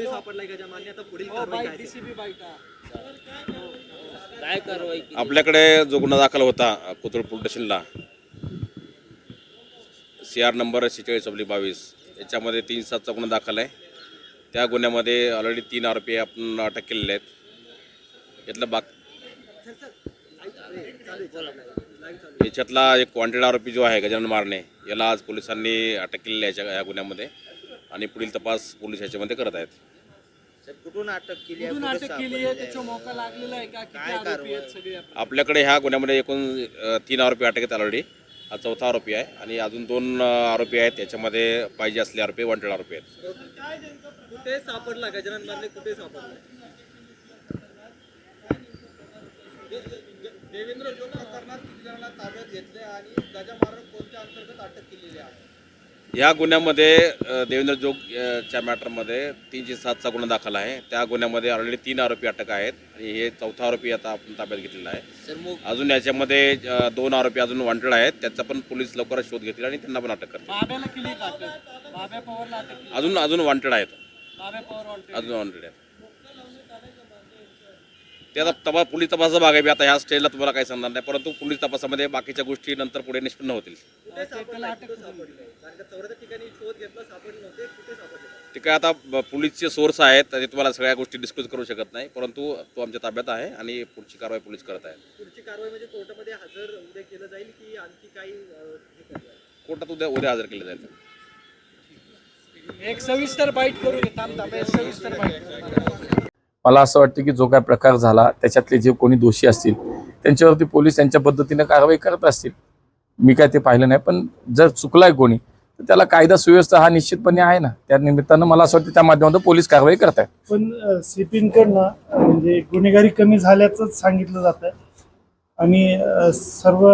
ते सापडलाय का पुढील हो काय कारवाई केली? आपल्याकडे जो गुन्हा दाखल होता कोथरूड पोलीस स्टेशनला सी आर नंबर शेहेचाळीस अब्लिक बावीस याच्यामध्ये तीन सातचा गुन्हा दाखल आहे. त्या गुन्ह्यामध्ये ऑलरेडी तीन आरोपी आपण अटक केलेले आहेत. यातलं बाक याच्यातला एक वॉन्टेड आरोपी जो आहे गजानन मारणे याला आज पोलिसांनी अटक केलेली आहे याच्या- या गुन्ह्यामध्ये. आणि पुढील तपास पोलीस याच्यामध्ये करत आहेत. कुठून अटक केली आहे? कुठून कुठे अटक केली आहे? त्याचा मोका लागलेला आहे का? किती काय आरोपी कारवाई? आहेत सगळे आपले? आपल्याकडे ह्या गुन्ह्यामध्ये एकूण अ, तीन आरोपी अटक आहेत ऑलरेडी हा चौथा आरोपी आहे आणि अजून दोन अ, आरोपी आहेत. त्याच्यामध्ये पाहिजे असले आरोपी वॉन्टेड आरोपी आहेत. कुठे सापडला गजानन कुठे सापडला? देवेंद्र जो प्रकरणात किती जणांना ताब्यात घेतले आणि गजा कोणत्या अंतर्गत अटक केलेली आहे? या गुन्ह्यामध्ये देवेंद्र जोग च्या मॅटरमध्ये तीनशे सातचा गुन्हा दाखल आहे. त्या गुन्ह्यामध्ये ऑलरेडी तीन आरोपी अटक आहेत आणि हे चौथा आरोपी आता आपण ताब्यात घेतलेला आहे. अजून याच्यामध्ये दोन आरोपी अजून वॉन्टेड आहेत. त्याचा पण पोलीस लवकरच शोध घेतील आणि त्यांना पण अटक करतील. अजून अजून वॉन्टेड आहेत. अजून वॉन्टेड आहेत. ते आता तपास पोलीस तपासाचा भाग आहे मी आता ह्या स्टेजला तुम्हाला काही सांगणार नाही. परंतु पोलीस तपासामध्ये बाकीच्या गोष्टी नंतर पुढे निष्पन्न होतील. ते काय आता पोलीसचे सोर्स आहेत ते तुम्हाला सगळ्या गोष्टी डिस्क्लोज करू शकत नाही. परंतु तो आमच्या ताब्यात आहे आणि पुढची कारवाई पोलीस करत आहेत. पुढची कारवाई म्हणजे कोर्टामध्ये हजर उद्या केलं जाईल की आणखी काही हे? कोर्टात उद्या उद्या हजर केले जाईल. एक सविस्तर बाईट करू सविस्तर बाईट मला असं वाटतं की जो काय प्रकार झाला त्याच्यातले जे कोणी दोषी असतील त्यांच्यावरती पोलीस त्यांच्या पद्धतीने कारवाई करत असतील. मी काय ते पाहिलं नाही पण जर चुकलाय कोणी तर त्याला कायदा सुव्यवस्था हा निश्चितपणे आहे ना. त्या निमित्तानं मला असं वाटतं त्या माध्यमातून पोलीस कारवाई करत आहेत पण सीपींकडनं म्हणजे गुन्हेगारी कमी झाल्याचंच सांगितलं जात आहे आणि सर्व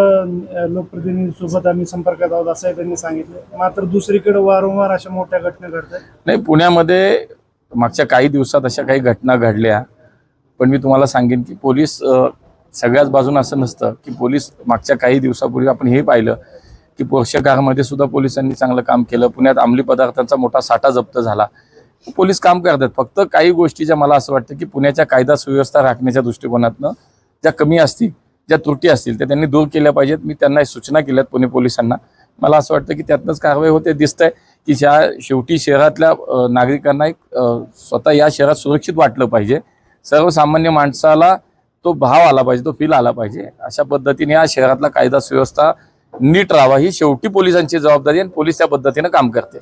लोकप्रतिनिधींसोबत आम्ही संपर्कात आहोत असंही त्यांनी सांगितलं. मात्र दुसरीकडे वारंवार अशा मोठ्या घटना घडत आहेत नाही पुण्यामध्ये मागच्या काही दिवसात अशा काही घटना घडल्या. पण मी तुम्हाला सांगेन की पोलीस सगळ्याच बाजून असं नसतं की पोलीस मागच्या काही दिवसापूर्वी आपण हे पाहिलं की पोषकामध्ये सुद्धा पोलिसांनी चांगलं काम केलं. पुण्यात अंमली पदार्थांचा मोठा साठा जप्त झाला. पोलीस काम करतात. फक्त काही गोष्टी ज्या मला असं वाटतं की पुण्याच्या कायदा सुव्यवस्था राखण्याच्या दृष्टिकोनातनं ज्या कमी असतील ज्या त्रुटी असतील त्या त्यांनी दूर केल्या पाहिजेत. मी त्यांना सूचना केल्यात पुणे पोलिसांना. मला असं वाटतं की त्यातनंच कारवाई होते दिसतंय. की ज्या शेवटी शहरातल्या नागरिकांना एक स्वतः या शहरात सुरक्षित वाटलं पाहिजे. सर्वसामान्य माणसाला तो भाव आला पाहिजे तो फील आला पाहिजे. अशा पद्धतीने या शहरातला कायदा सुव्यवस्था नीट राहावा ही शेवटी पोलिसांची जबाबदारी आणि पोलीस त्या पद्धतीनं काम करतील.